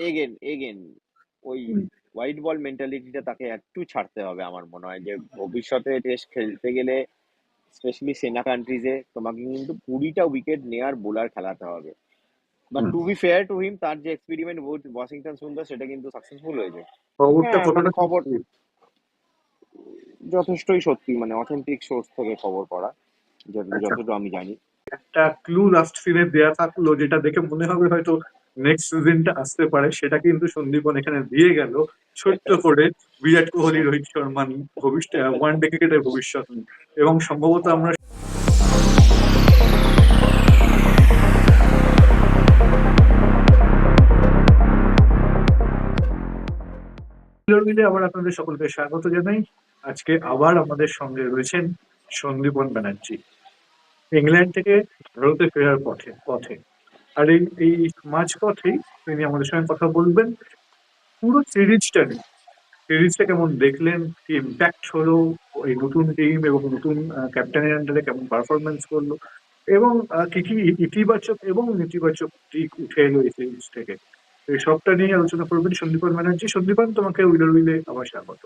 Again again ওই white ball মেন্টালিটিটা তাকে একটু ছাড়তে হবে আমার মনে হয় যে ভবিষ্যতে টেস্ট খেলতে গেলে স্পেশালি সেনা কান্ট্রিজে তোমাকে কিন্তু কুড়িটা উইকেট নেয়ার বোলার খেলাতে হবে। But to be fair to him তার যে এক্সপেরিমেন্ট ওয়াশিংটন সুন্দর সেটা কিন্তু সাকসেসফুল হয়েছে। হ্যাঁ, মানে খবর যথেষ্টই সত্যি মানে অথেন্টিক সোর্স থেকে খবর পড়া আচ্ছা। আমি জানি। একটা ক্লু লাস্ট সিনে দেয়া থাকল যেটা দেখে মনে হবে হয়তো নেক্সট সিজনটা আসতে পারে, সেটা কিন্তু সন্দীপন এখানে দিয়ে গেল। ছোট্ট করে বিরাট কোহলি, রোহিত শর্মা ভবিষ্যৎ ওয়ান ডে ক্রিকেটের ভবিষ্যৎ এবং সম্ভবত আমরা মিলে আবার আপনাদের সকলকে স্বাগত জানাই। আজকে আবার আমাদের সঙ্গে রয়েছেন সন্দীপন ব্যানার্জি। ইংল্যান্ড থেকে ভারতে ফেরার পথে পথে। আর এই এই মাঝপথেই তিনি আমাদের সঙ্গে কথা বলবেন। পুরো সিরিজটা নিয়ে, সিরিজটা কেমন দেখলেন? কি ইম্প্যাক্ট হলো? এই নতুন টিম এবং নতুন ক্যাপ্টেনের আন্ডারে কেমন পারফরমেন্স করল? এবং কি কি ইতিবাচক এবং নেতিবাচক দিক উঠে এলো এই সিরিজ থেকে? এই সবটা নিয়ে আলোচনা করবেন সন্দীপন ব্যানার্জি। সন্দীপন, তোমাকে উইলার উইলে আবার স্বাগত।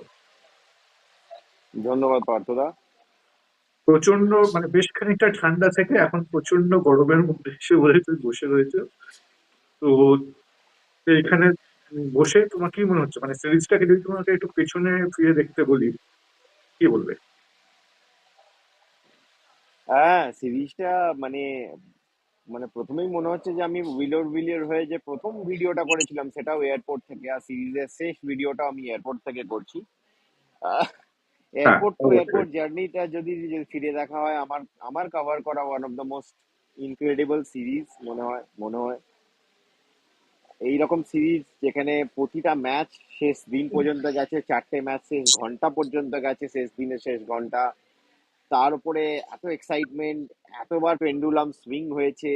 ধন্যবাদ পার্থদা। প্রচণ্ড মানে বেশ খানিকটা ঠান্ডা থেকে এখন প্রচণ্ড গরমের মধ্যে এসে বলে তুমি বসে রয়েছে। তো এখানে বসে তোমার কি মনে হচ্ছে? মানে সিরিজটাকে যদি তোমাকে একটু পেছনে ফিরে দেখতে বলি, কি বলবে? হ্যাঁ সিরিজটা মানে মানে প্রথমেই মনে হচ্ছে যে আমি উইলোর উইলের হয়ে যে প্রথম ভিডিওটা করেছিলাম সেটাও এয়ারপোর্ট থেকে, আর সিরিজের শেষ ভিডিওটা আমি এয়ারপোর্ট থেকে করছি। এয়ারপোর্ট টু এয়ারপোর্ট জার্নিটা যদি ফিরে দেখা হয় আমার আমার কভার করা one of the most incredible series মনে হয় মনে হয়। এইরকম সিরিজ যেখানে প্রতিটা ম্যাচ শেষ দিন পর্যন্ত গেছে চারটে ম্যাচ শেষ ঘণ্টা পর্যন্ত গেছে শেষ দিনের শেষ ঘণ্টা। তার উপরে এত এক্সাইটমেন্ট এতবার পেন্ডুলাম সুইং হয়েছে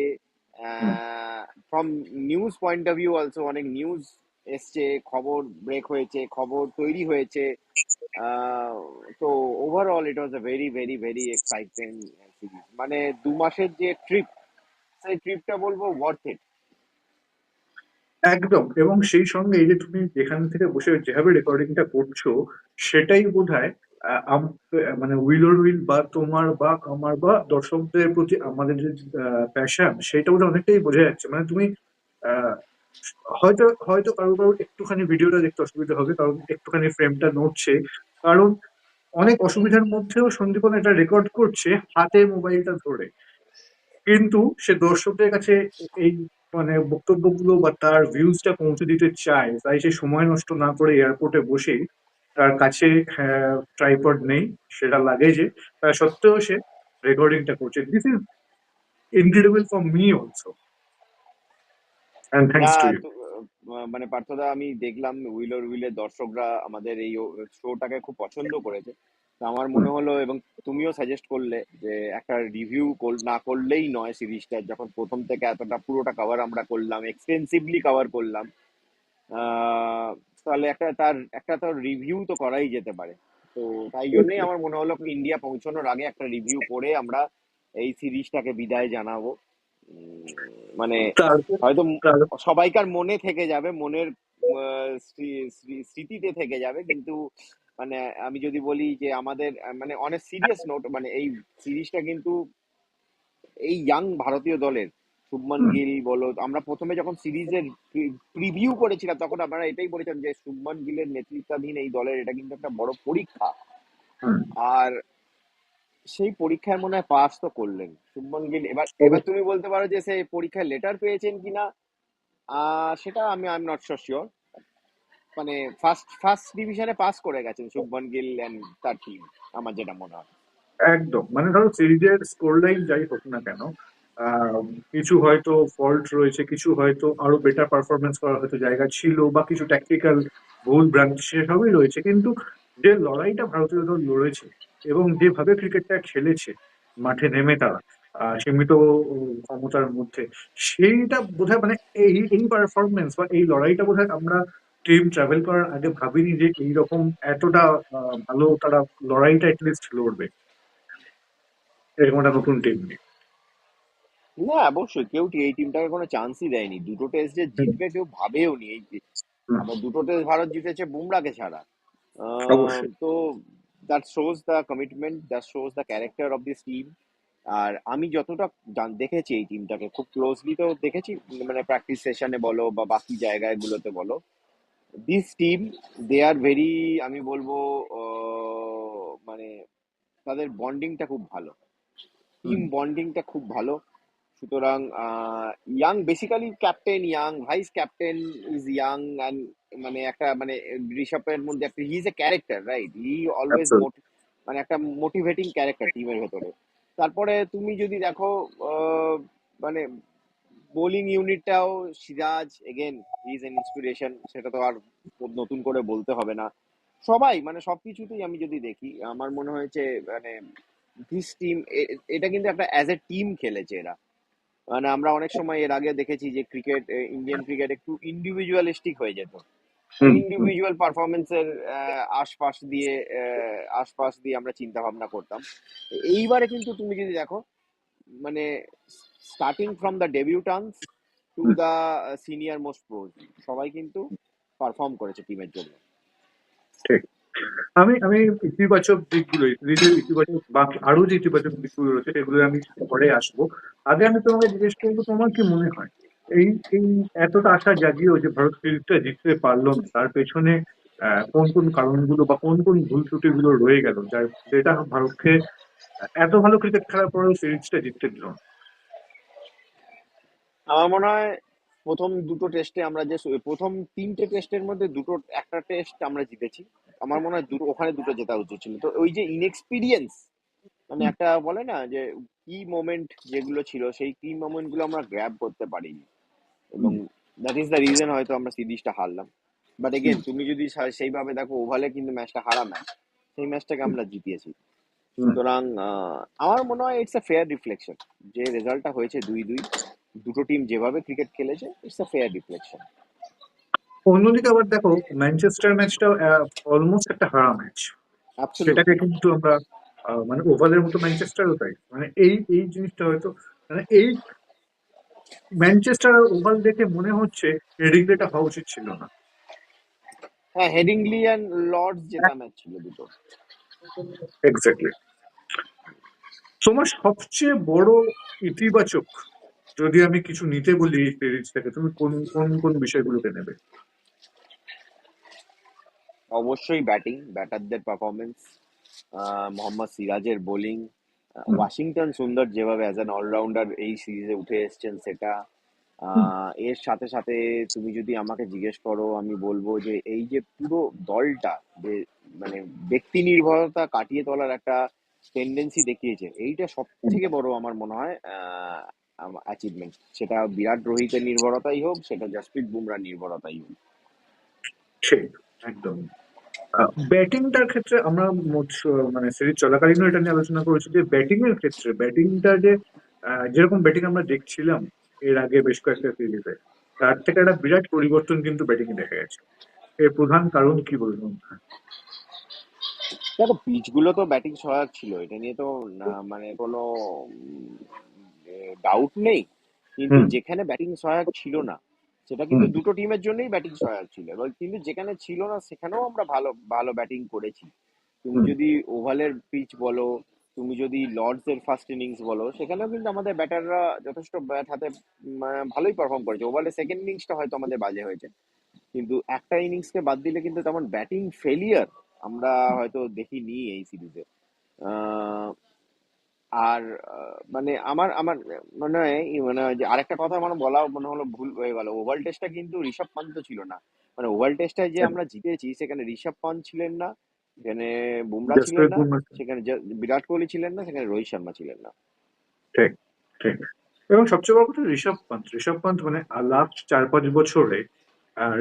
from news point of view also অনেক নিউজ এসছে খবর ব্রেক হয়েছে খবর তৈরি হয়েছে। তো overall it was a very very very exciting series মানে দু মাসের যে ট্রিপ সেই ট্রিপটা বলব ওয়ার্থ ইট একদম। এবং সেই সঙ্গে এই যে তুমি যেখান থেকে বসে যেভাবে রেকর্ডিংটা করছ, সেটাই বোধ হয় মানে উইলোর উইল বা তোমার বা আমার বা দর্শকদের প্রতি আমাদের যে প্যাশন সেটা বোধ অনেকটাই বোঝা যাচ্ছে। মানে তুমি হয়তো হয়তো কারও কারও একটুখানি ভিডিওটা দেখতে অসুবিধা হবে, কারণ একটুখানি ফ্রেমটা নড়ছে। কারণ অনেক অসুবিধার মধ্যেও সন্দীপন এটা রেকর্ড করছে হাতে মোবাইলটা ধরে। কিন্তু সে দর্শকদের কাছে এই মানে বক্তব্যগুলো বা তার ভিউজটা পৌঁছে দিতে চায়, তাই সে সময় নষ্ট না করে এয়ারপোর্টে বসে তার কাছে ট্রাইপড নেই, সেটা লাগেজে তা সত্ত্বেও সে রেকর্ডিংটা করছে। This is incredible for me also to you মানে পার্থদা আমি দেখলাম উইলোর উইলের দর্শকরা আমাদের এই শোটাকে খুব পছন্দ করেছে। তো আমার মনে হলো এবং তুমিও সাজেস্ট করলে যে একটা রিভিউ না করলেই নয় সিরিজটা যখন প্রথম থেকে এতটা পুরোটা কভার আমরা করলাম এক্সটেন্সিভলি কভার করলাম আহ, তাহলে একটা তার একটা তো রিভিউ তো করাই যেতে পারে। তো তাই জন্যই আমার মনে হলো ইন্ডিয়া পৌঁছানোর আগে একটা রিভিউ করে আমরা এই সিরিজটাকে বিদায় জানাব। মানে হয়তো সবাইকার মনে থেকে যাবে মনের স্মৃতিতে থেকে যাবে কিন্তু মানে আমি যদি বলি যে আমাদের মানে অনেক সিরিয়াস নোট মানে এই সিরিজটা কিন্তু এই ইয়াং ভারতীয় দলের শুভমান গিল বলো আমরা প্রথমে যখন সিরিজের প্রিভিউ করেছিলাম তখন আমরা এটাই বলেছিলাম যে শুভমান গিলের নেতৃত্বাধীন এই দলের এটা কিন্তু একটা বড় পরীক্ষা। আর সেই পরীক্ষায় মনে হয় পাস তো করলেন। শুভমান গিল এবার এবার তুমি বলতে পারো যে সে পরীক্ষায় লেটার পেয়েছেন কিনা সেটা আমি আই এম নট শিওর মানে ফার্স্ট ফার্স্ট ডিভিশনে পাস করে গেছেন শুভমান গিল এন্ড তার টিম আমার যেটা মনে হয়। একদম। মানে ধরো সিরিজের স্কোর লাইন যাই হোক না কেন কিছু হয়তো ফল্ট রয়েছে কিছু হয়তো আরও বেটার পারফরমেন্স করার হয়তো জায়গা ছিল বা কিছু ট্যাকটিক্যাল ভুল ভ্রান্তি সেসবই রয়েছে কিন্তু যে লড়াইটা ভারতীয় দল লড়েছে এবং যেভাবে ক্রিকেটটা খেলেছে মাঠে নেমে তারা সীমিত ক্ষমতার মধ্যে সেইটা বোধহয় মানে এই এই পারফরমেন্স বা এই লড়াইটা বোধহয় আমরা টিম ট্রাভেল করার আগে ভাবিনি যে এইরকম এতটা ভালো তারা লড়াইটা এটলিস্ট লড়বে। এরকম একটা নতুন টিম নিয়ে। না অবশ্যই কেউ এই টিমটাকে কোনো চান্সই দেয়নি। দুটো টেস্ট যে জিতবে কেউ ভাবেও নি। এই দুটো টেস্ট ভারত জিতেছে বুমরাকে ছাড়া। তো that shows the commitment that shows the character of this team আর আমি যতটা দেখেছি এই টিমটাকে খুব ক্লোজলি তো দেখেছি মানে প্র্যাকটিস সেশনে বলো বা বাকি জায়গাগুলোতে বলো this team they are very আমি বলব মানে তাদের বন্ডিংটা খুব ভালো। টিম বন্ডিংটা খুব ভালো। সুতরাং young basically captain young vice captain is young and মানে একটা মানে ঋষভের মধ্যে একটা he is a character right he always. মানে একটা মোটিভেটিং ক্যারেক্টার টিমের ভেতরে। তারপরে তুমি যদি দেখো মানে bowling ইউনিটটাও Siraj again he is an inspiration সেটা তো আর নতুন করে বলতে হবে না। সবাই মানে সবকিছুতেই আমি যদি দেখি আমার মনে হয়েছে মানে দিস টিম এটা কিন্তু একটা অ্যাজ এ টিম খেলেছে এরা। মানে আমরা অনেক সময় এর আগে দেখেছি যে ক্রিকেট ইন্ডিয়ান ক্রিকেট একটু ইন্ডিভিজুয়ালিস্টিক হয়ে যেত। ইন্ডিভিজুয়াল পারফরমেন্সের আশপাশ দিয়ে আশপাশ দিয়ে আমরা চিন্তা ভাবনা করতাম। এইবারে কিন্তু তুমি যদি দেখো মানে starting from the debutants to the senior most pros সবাই কিন্তু পারফর্ম করেছে টিমের জন্য। ঠিক। আমি আমি ইতিবাচক দিকগুলো ইতিবাচক বাকি আরও যে ইতিবাচক দিকগুলো রয়েছে, সেগুলো আমি পরে আসব। আগে আমি তোমাকে জিজ্ঞেস করব, তোমার কি মনে হয়? এই এই এতটা আশা জাগিয়েও যে ভারত সিরিজটা জিততে পারল না, তার পেছনে কোন কোন কারণগুলো বা কোন কোন ভুল ত্রুটিগুলো রয়ে গেল, যার যেটা ভারতকে এত ভালো ক্রিকেট খেলার পরেও সিরিজটা জিততে দিল না? আমার মনে হয় প্রথম দুটো টেস্টে আমরা যে, প্রথম তিনটে টেস্টের মধ্যে দুটো, একটা টেস্ট আমরা জিতেছি। আমার মনে হয় দুটো ওখানে দুটো জেতা উচিত ছিল। তো ওই যে ইনএক্সপিরিয়েন্স মানে একটা বলে না যে কি মোমেন্ট যেগুলো ছিল সেই কি মোমেন্টগুলো আমরা গ্র্যাব করতে পারিনি। এবং দ্যাট ইজ দ্য রিজন হয়তো আমরা সিরিজটা হারলাম। বাট এগেন তুমি যদি সেইভাবে দেখো ওভালে কিন্তু ম্যাচটা হারা ম্যাচ সেই ম্যাচটাকে আমরা জিতিয়েছি। সুতরাং আমার মনে হয় ইটস আ ফেয়ার রিফ্লেকশন যে রেজাল্টটা হয়েছে দুই দুই দুটো টিম যেভাবে ক্রিকেট খেলেছে ইটস আ ফেয়ার রিফ্লেকশন অন্যদিকে আবার দেখো ম্যানচেস্টার ম্যাচটাও অলমোস্ট একটা হারা ম্যাচ সেটাকে কিন্তু আমরা মানে ওভালের মতো ম্যানচেস্টারও তাই। মানে এই এই জিনিসটা হয়তো মানে এই ম্যানচেস্টার ওভাল দেখে মনে হচ্ছে হেডিংলেটা হওয়া উচিত ছিল না। হ্যাঁ হেডিংলি অ্যান্ড লর্ডস জেতা ম্যাচ ছিল দুটো। এক্স্যাক্টলি তোমার সবচেয়ে বড় ইতিবাচক যদি আমি কিছু নিতে বলি এই সিরিজ থেকে তুমি কোন কোন কোন বিষয়গুলোকে নেবে? অবশ্যই ব্যাটিং ব্যাটারদের পারফরমেন্স মোহাম্মদ সিরাজের বোলিং ওয়াশিংটন সুন্দর যেভাবে অ্যাজ অ্যান অলরাউন্ডার এই সিরিজে উঠে এসছেন সেটা। এর সাথে সাথে তুমি যদি আমাকে জিজ্ঞেস করো আমি বলব যে এই যে পুরো দলটা যে মানে ব্যক্তি নির্ভরতা কাটিয়ে তোলার একটা টেন্ডেন্সি দেখিয়েছে এইটা সব থেকে বড় আমার মনে হয় অ্যাচিভমেন্ট সেটা বিরাট রোহিতের নির্ভরতাই হোক সেটা জসপ্রীত বুমরার নির্ভরতাই হোক। একদম। ব্যাটিংটার ক্ষেত্রে আমরা মানে সিরিজ চলাকালীনও এটা নিয়ে আলোচনা করেছি যে ব্যাটিং এর ক্ষেত্রে ব্যাটিংটা যে যেরকম ব্যাটিং আমরা দেখছিলাম এর আগে বেশ কয়েকটা সিরিজে তার থেকে একটা বিরাট পরিবর্তন কিন্তু ব্যাটিং এ দেখা গেছে। এর প্রধান কারণ কি বলবেন দেখো পিচগুলো তো ব্যাটিং সহায়ক ছিল এটা নিয়ে তো মানে কোনো ডাউট নেই। কিন্তু যেখানে ব্যাটিং সহায়ক ছিল না সেটা কিন্তু দুটো টিমের জন্যই ব্যাটিং সহায়ক ছিল। এবার কিন্তু যেখানে ছিল না সেখানেও আমরা ভালো ভালো ব্যাটিং করেছি। তুমি যদি ওভালের পিচ বলো তুমি যদি লর্ডস এর ফার্স্ট ইনিংস বলো সেখানেও কিন্তু আমাদের ব্যাটাররা যথেষ্ট ব্যাট হাতে ভালোই পারফর্ম করেছে। ওভালের সেকেন্ড ইনিংসটা হয়তো আমাদের বাজে হয়েছে। কিন্তু একটা ইনিংসকে বাদ দিলে কিন্তু তেমন ব্যাটিং ফেলিয়ার আমরা হয়তো দেখিনি এই সিরিজে আর মানে আমার আমার মনে হয় মানে যে আরেকটা কথা আমার বলা মনে হলো ভুল হয়ে গেল। ওভাল টেস্টটা কিন্তু ঋষভ পান্ত ছিল না। মানে ওভাল টেস্টটায় যে আমরা জিতেছি সেখানে ঋষভ পান্ত ছিলেন না সেখানে বুমরা ছিলেন না সেখানে বিরাট কোহলি ছিলেন না সেখানে রোহিত শর্মা ছিলেন না। ঠিক ঠিক। এবং সবচেয়ে বড় কথা ঋষভ পান্ত। ঋষভ পান্ত মানে লাস্ট চার পাঁচ বছরে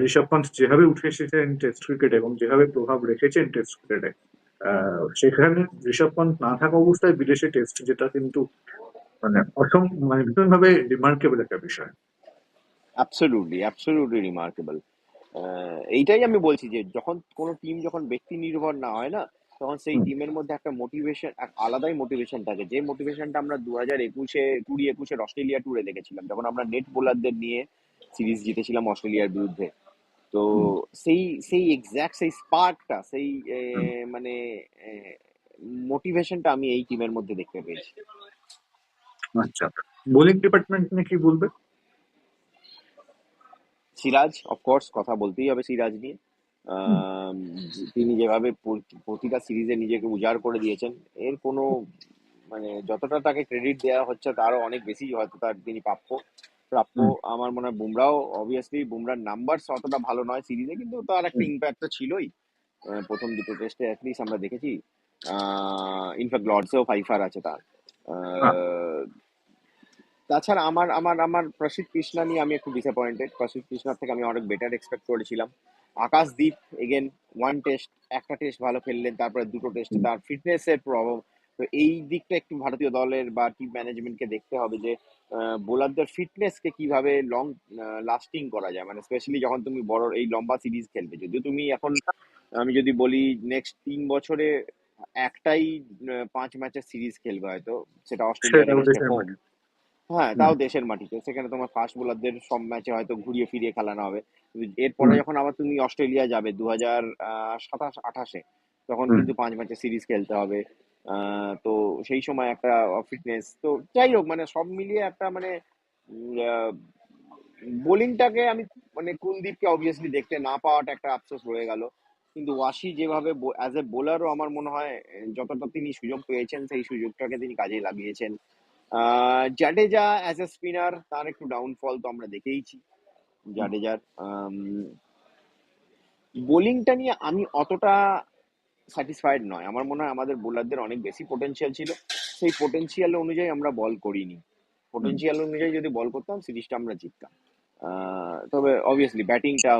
ঋষভ পান্ত যেভাবে উঠে এসেছেন টেস্ট ক্রিকেটে এবং যেভাবে প্রভাব রেখেছেন টেস্ট ক্রিকেটে সেখানে ঋষভ পান্ত না থাকা অবস্থায় বিদেশে টেস্ট যেটা কিন্তু মানে অসম মানে ভীষণভাবে রিমার্কেবল একটা বিষয়। অ্যাবসলিউটলি অ্যাবসলিউটলি রিমার্কেবল এইটাই আমি বলছি যে যখন কোনো টিম যখন ব্যক্তি নির্ভর না হয় না তখন সেই টিমের মধ্যে একটা মোটিভেশন আলাদাই মোটিভেশন থাকে। যে মোটিভেশনটা আমরা দু হাজার একুশে কুড়ি একুশের অস্ট্রেলিয়া ট্যুরে দেখেছিলাম যখন আমরা নেট বোলারদের নিয়ে সিরিজ জিতেছিলাম অস্ট্রেলিয়ার বিরুদ্ধে। তো সেই সেই এক্স্যাক্ট সেই স্পার্কটা সেই মানে মোটিভেশনটা আমি এই টিমের মধ্যে দেখতে পেয়েছি। আচ্ছা। বোলিং ডিপার্টমেন্ট নিয়ে কি বলবে? সিরাজ অফকোর্স কথা বলতেই হবে সিরাজ নিয়ে। তিনি যেভাবে প্রতিটা সিরিজে নিজেকে উজাড় করে দিয়েছেন এর কোনো মানে যতটা তাকে ক্রেডিট দেওয়া হচ্ছে তারও অনেক বেশি হয়তো তার তিনি প্রাপ্য। প্রাপ্য আমার মনে হয় বুমরাও অবভিয়াসলি বুমরার নাম্বার অতটা ভালো নয় সিরিজে কিন্তু তার একটা ইম্প্যাক্ট তো ছিলই। প্রথম দুটো টেস্টে অ্যাটলিস্ট আমরা দেখেছি। ইনফ্যাক্ট লর্ডসেও ফাইফার আছে তার। হ্যাঁ। তাছাড়া আমার আমার আমার প্রসিদ্ধ কৃষ্ণা নিয়ে আমি একটু ডিসঅ্যাপয়েন্টেড প্রসিদ্ধ কৃষ্ণার থেকে আমি অনেক বেটার এক্সপেক্ট করেছিলাম। আকাশদীপ এগেন ওয়ান টেস্ট একটা টেস্ট ভালো খেললেন তারপরে দুটো টেস্টে তার ফিটনেসের প্রবলেম তো এই দিকটা একটু ভারতীয় দলের বা টিম ম্যানেজমেন্টকে দেখতে হবে যে বোলারদের ফিটনেসকে কীভাবে লং লাস্টিং করা যায়? মানে স্পেশালি যখন তুমি বড় এই লম্বা সিরিজ খেলবে যদিও তুমি এখন আমি যদি বলি নেক্সট তিন বছরে একটাই পাঁচ ম্যাচের সিরিজ খেলবে হয়তো সেটা মাঠে। হ্যাঁ তাও দেশের মাটিতে সেখানে তোমার ফাস্ট বোলারদের সব ম্যাচে হয়তো ঘুরিয়ে ফিরিয়ে খেলানো হবে। এরপরে যখন আবার তুমি অস্ট্রেলিয়া যাবে দু হাজার সাতাশ আঠাশে তখন কিন্তু পাঁচ ম্যাচের সিরিজ খেলতে হবে। তো সেই সময় একটা ফিটনেস তো যাই হোক মানে সব মিলিয়ে একটা মানে বোলিংটাকে আমি মানে কুলদীপকে অবভিয়াসলি দেখতে না পাওয়াটা একটা আফসোস রয়ে গেল। কিন্তু ওয়াশি যেভাবে অ্যাজ এ বোলারও আমার মনে হয়, যতটা তিনি সুযোগ পেয়েছেন, সেই সুযোগটাকে তিনি কাজে লাগিয়েছেন। জাডেজা অ্যাজ এ স্পিনার তার একটু ডাউনফল তো আমরা দেখেইছি। জাডেজার বোলিংটা নিয়ে আমি অতটা স্যাটিসফাইড নয়। আমার মনে হয় আমাদের বোলারদের অনেক বেশি পোটেনশিয়াল ছিল। সেই পোটেনশিয়াল অনুযায়ী আমরা বল করিনি। পোটেনশিয়াল অনুযায়ী যদি বল করতাম সিরিজটা আমরা জিততাম। তবে অবভিয়াসলি ব্যাটিংটা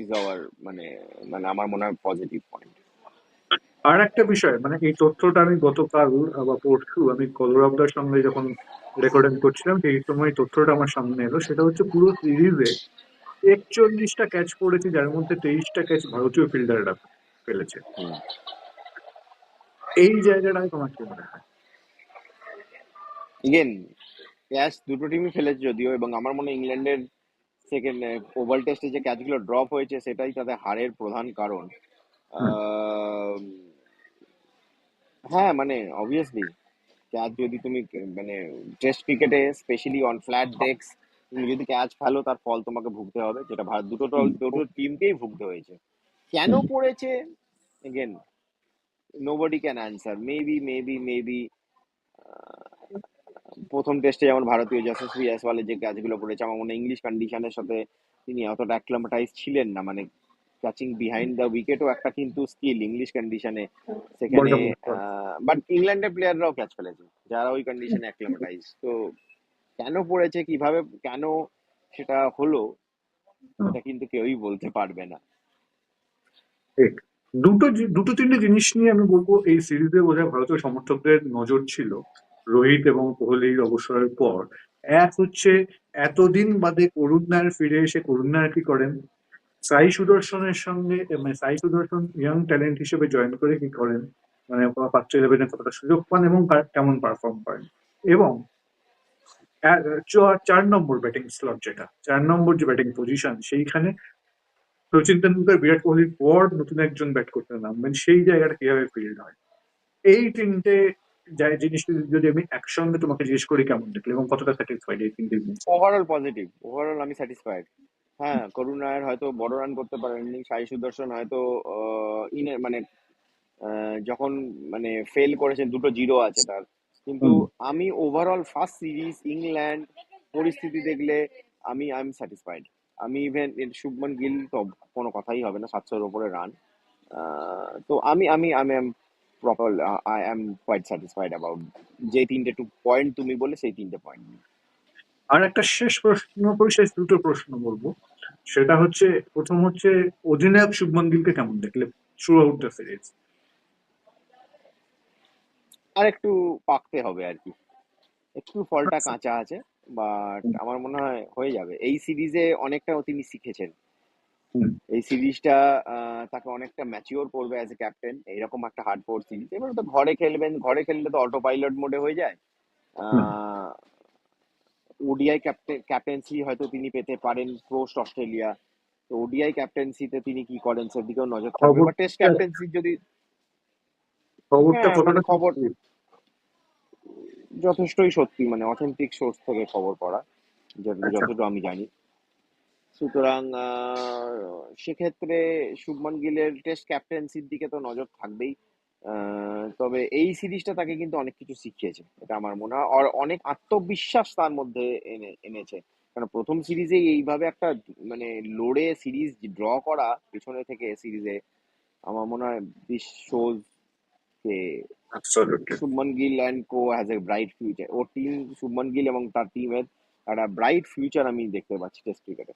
ইজ আওয়ার মানে মানে আমার মনে হয় পজিটিভ পয়েন্ট আর একটা বিষয় মানে এই তথ্যটা আমি গতকাল বা পরশু আমি কলরাবদার সঙ্গে যখন রেকর্ডিং করছিলাম সেই সময় তথ্যটা আমার সামনে এলো। সেটা হচ্ছে পুরো সিরিজে একচল্লিশটা ক্যাচ পড়েছে যার মধ্যে তেইশটা ক্যাচ ভারতীয় ফিল্ডাররা ফেলেছে। এই জায়গাটায় তোমার কি মনে হয়? ইগেন ক্যাচ দুটো টিমই ফেলেছে যদিও এবং আমার মনে হয় ইংল্যান্ডের সেকেন্ড ওভাল টেস্টে যে ক্যাচগুলো ড্রপ হয়েছে সেটাই তাদের হারের প্রধান কারণ। হ্যাঁ মানে অবভিয়াসলি ক্যাচ যদি তুমি মানে টেস্ট ক্রিকেটে স্পেশালি অন ফ্ল্যাট ডেক্স তুমি যদি ক্যাচ ফেলো তার ফল তোমাকে ভুগতে হবে যেটা ভারত দুটো দুটো টিমকেই ভুগতে হয়েছে। কেন পড়েছে? Again nobody can answer maybe maybe maybe প্রথম টেস্টে যেমন ভারতীয় যশস্বী জয়সওয়ালের যে ক্যাচগুলো পড়েছে আমার মনে ইংলিশ কন্ডিশনের সাথে তিনি অতটা অ্যাক্লামাটাইজ ছিলেন না। মানে ক্যাচিং বিহাইন্ড দ্য উইকেটও একটা কিন্তু স্কিল ইংলিশ কন্ডিশনে সেখানে বাট ইংল্যান্ডের প্লেয়াররাও ক্যাচ ফেলেছে যারা ওই কন্ডিশনে অ্যাক্লামাটাইজ তো কেন পড়েছে কীভাবে কেন সেটা হলো এটা কিন্তু কেউই বলতে পারবে না। ঠিক। দুটো দুটো তিনটে জিনিস নিয়ে আমি বলব, এই সিরিজে বোধহয় ভারতীয় সমর্থকদের নজর ছিল রোহিত এবং কোহলির অবসরের পর। এক হচ্ছে, এতদিন বাদে করুণ নায়ার ফিরে এসে করুণ নায়ার কি করেন? সাই সুদর্শনের সঙ্গে মানে সাই সুদর্শন ইয়াং ট্যালেন্ট হিসেবে জয়েন করে কি করেন? মানে পাত্র ইলেভেনে কতটা সুযোগ পান এবং কেমন পারফর্ম করেন? এবং চার নম্বর ব্যাটিং স্লট যেটা, চার নম্বর যে ব্যাটিং পজিশন সেইখানে সচিন তেন্ডুলকার বিরাট কোহলির পর নতুন একজন ব্যাট করতে নামবেন সেই জায়গাটা কীভাবে ফিল্ড হয়? এই তিনটে যা- জিনিস যদি আমি একসঙ্গে তোমাকে জিজ্ঞেস করি কেমন দেখলে এবং কতটা স্যাটিসফাইড এই তিনটে জিনিস ওভারঅল পজিটিভ ওভারঅল আমি স্যাটিসফাইড হ্যাঁ করুণ নায়ার হয়তো বড় রান করতে পারেননি সাই সুদর্শন হয়তো ইন মানে যখন মানে ফেল করেছেন দুটো জিরো আছে তার। কিন্তু আমি ওভারঅল ফার্স্ট সিরিজ ইংল্যান্ড পরিস্থিতি দেখলে আমি আই এম স্যাটিসফাইড আমি ইভেন শুভমন গিল তো কোনো কথাই হবে না সাতশোর ওপরে রান তো আমি আমি আমি am proper I am quite satisfied about যে তিনটে টু পয়েন্ট তুমি বলে সেই তিনটে পয়েন্ট আর একটা শেষ প্রশ্ন করি শেষ দুটো প্রশ্ন বলব। সেটা হচ্ছে প্রথম হচ্ছে অধিনায়ক শুভমন গিলকে কেমন দেখলে? থ্রু আউট দ্য সিরিজ আর একটু পাকতে হবে আর কি। একটু ফলটা কাঁচা আছে। বাট আমার মনে হয় হয়ে যাবে। এই সিরিজে অনেকটা তিনি শিখেছেন। এই সিরিজটা তাকে অনেকটা ম্যাচিওর করবে অ্যাজ এ ক্যাপ্টেন এইরকম একটা হার্ড ফোর সিরিজ। এবার তো ঘরে খেলবেন ঘরে খেললে তো অটো পাইলট মোডে হয়ে যায়। ওডিআই ক্যাপ্টেন ক্যাপ্টেন্সি হয়তো তিনি পেতে পারেন পোস্ট অস্ট্রেলিয়া তো ওডিআই ক্যাপ্টেন্সিতে তিনি কি করেন সেদিকেও নজর থাকবে। বা টেস্ট ক্যাপ্টেন্সি যদি খবরটা হ্যাঁ, মানে খবর? যথেষ্টই সত্যি মানে অথেন্টিক সোর্স থেকে খবর পড়া আচ্ছা। যতটুকু আমি জানি। সুতরাং সেক্ষেত্রে শুভমান গিলের টেস্ট ক্যাপ্টেন্সির দিকে তো নজর থাকবেই। তবে এই সিরিজটা তাকে কিন্তু অনেক কিছু শিখিয়েছে এটা আমার মনে হয়। আর অনেক আত্মবিশ্বাস তার মধ্যে এনে এনেছে। কারণ প্রথম সিরিজে এইভাবে একটা মানে লড়ে সিরিজ ড্র করা পিছনে থেকে সিরিজে আমার মনে হয় this shows Absolutely. Shubman Gill and co has a bright future O team Shubman Gill এবং তার টিমের একটা ব্রাইট ফিউচার আমি দেখতে পাচ্ছি টেস্ট ক্রিকেটে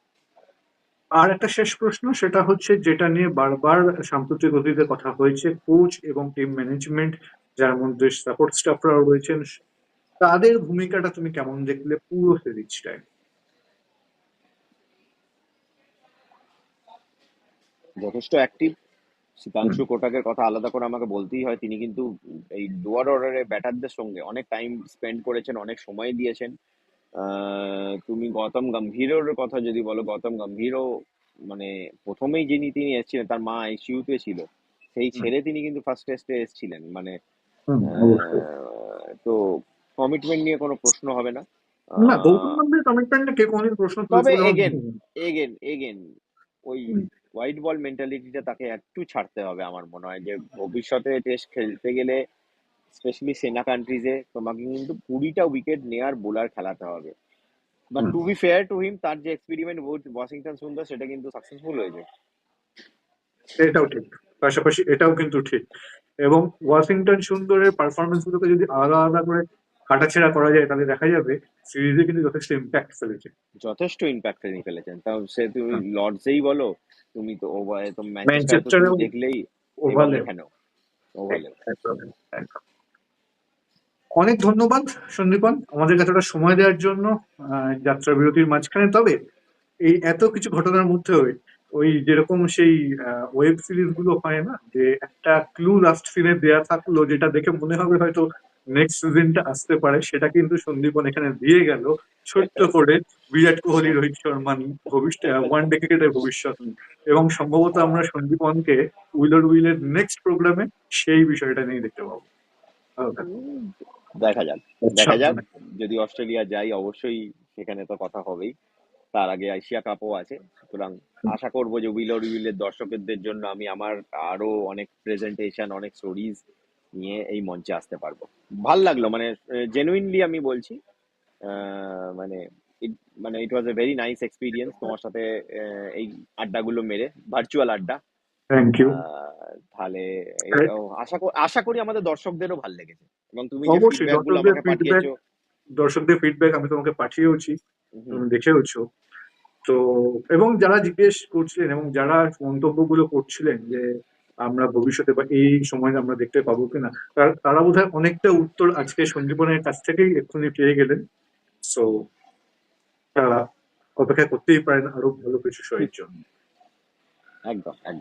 আর একটা শেষ প্রশ্ন সেটা হচ্ছে যেটা নিয়ে বারবার সাম্প্রতিক অতীতে কথা হয়েছে কোচ এবং টিম ম্যানেজমেন্ট যার মধ্যে সাপোর্ট স্টাফরাও রয়েছেন তাদের ভূমিকাটা তুমি কেমন দেখলে পুরো সিরিজটায় যথেষ্ট অ্যাক্টিভ শীতাংশু কোটাকের কথা আলাদা করে আমাকে বলতেই হয়। তিনি কিন্তু এই লোয়ার অর্ডারের ব্যাটারদের সঙ্গে অনেক টাইম স্পেন্ড করেছেন অনেক সময় দিয়েছেন। তুমি গৌতম গম্ভীরের কথা যদি বলো গৌতম গম্ভীরও মানে প্রথমেই যিনি তিনি এসেছিলেন তার মা আইসিইউতে ছিল সেই ছেড়ে তিনি কিন্তু ফার্স্ট টেস্টে এসেছিলেন। মানে তো কমিটমেন্ট নিয়ে কোনো প্রশ্ন হবে না। না গৌতম গম্ভীর কমিটমেন্টে কে কোনোদিন প্রশ্ন তবে এগেন। এগেন এগেন ওই হোয়াইট বল মেন্টালিটিটা তাকে একটু ছাড়তে হবে আমার মনে হয় যে ভবিষ্যতে টেস্ট খেলতে গেলে স্পেশালি সেনা কান্ট্রিজে তোমাকে কিন্তু কুড়িটা উইকেট নেয়ার বোলার খেলাতে হবে। But to be fair to him তার যে এক্সপেরিমেন্ট ওয়াশিংটন সুন্দর সেটা কিন্তু সাকসেসফুল হয়েছে এটাও ঠিক। পাশাপাশি এটাও কিন্তু ঠিক। এবং ওয়াশিংটন সুন্দরের পারফরমেন্স গুলোকে যদি আলাদা আলাদা করে কাটাছেড়া করা যায় তাহলে দেখা যাবে সিরিজে কিন্তু যথেষ্ট ইম্প্যাক্ট ফেলেছে। যথেষ্ট ইম্প্যাক্ট ফেলে ফেলেছেন। তাও সে তুমি লর্ডসেই বলো তুমি তো ওভারে তো ম্যানচেস্টার তো দেখলেই এবং ওভালে এখানেও ওভালে অনেক ধন্যবাদ সন্দীপন। আমাদের এতটা সময় দেওয়ার জন্য যাত্রা বিরতির মাঝখানে। তবে এই এত কিছু ঘটনার মধ্যেও ওই যেরকম সেই ওয়েব সিরিজগুলো হয় না যে একটা ক্লু লাস্ট সিনে দেয়া থাকল যেটা দেখে মনে হবে হয়তো নেক্সট সিজনটা আসতে পারে সেটা কিন্তু সন্দীপন এখানে দিয়ে গেল। ছোট্ট করে বিরাট কোহলি রোহিত শর্মা ভবিষ্যৎ ওয়ান ডে ক্রিকেটের ভবিষ্যৎ এবং সম্ভবত আমরা সন্দীপনকে উইলার উইলের নেক্সট প্রোগ্রামে সেই বিষয়টা নিয়ে দেখতে পাবো। দেখা যাক আচ্ছা, দেখা যাক। যদি অস্ট্রেলিয়া যাই অবশ্যই সেখানে তো কথা হবেই। তার আগে এশিয়া কাপও আছে। সুতরাং আশা করব যে উইলর উইলের দর্শকদের জন্য আমি আমার আরও অনেক প্রেজেন্টেশন অনেক স্টোরিজ নিয়ে এই মঞ্চে আসতে পারব। ভালো লাগল মানে জেনুইনলি আমি বলছি মানে মানে it was a very nice experience তোমার সাথে এই আড্ডাগুলো মেরে ভার্চুয়াল আড্ডা। থ্যাংক ইউ তাহলে আশা করি আশা করি আমাদের দর্শকদেরও ভালো লেগেছে। এবং তুমি যে অবশ্যই ফিডব্যাকগুলো দর্শকদের আমাকে ফিডব্যাক পাঠিয়েছো দর্শকদের ফিডব্যাক আমি তোমাকে পাঠিয়েওছি তুমি দেখেওছো। তো এবং যারা জিজ্ঞেস করছিলেন এবং যারা মন্তব্যগুলো করছিলেন যে আমরা ভবিষ্যতে বা এই সময় আমরা দেখতে পাবো কিনা। তার- বোধহয় অনেকটা উত্তর আজকে সঞ্জীবনের কাছ থেকেই এক্ষুনি পেয়ে গেলেন। সো তারা অপেক্ষা করতেই পারেন আরও ভালো কিছু শরীর জন্য। একদম একদম।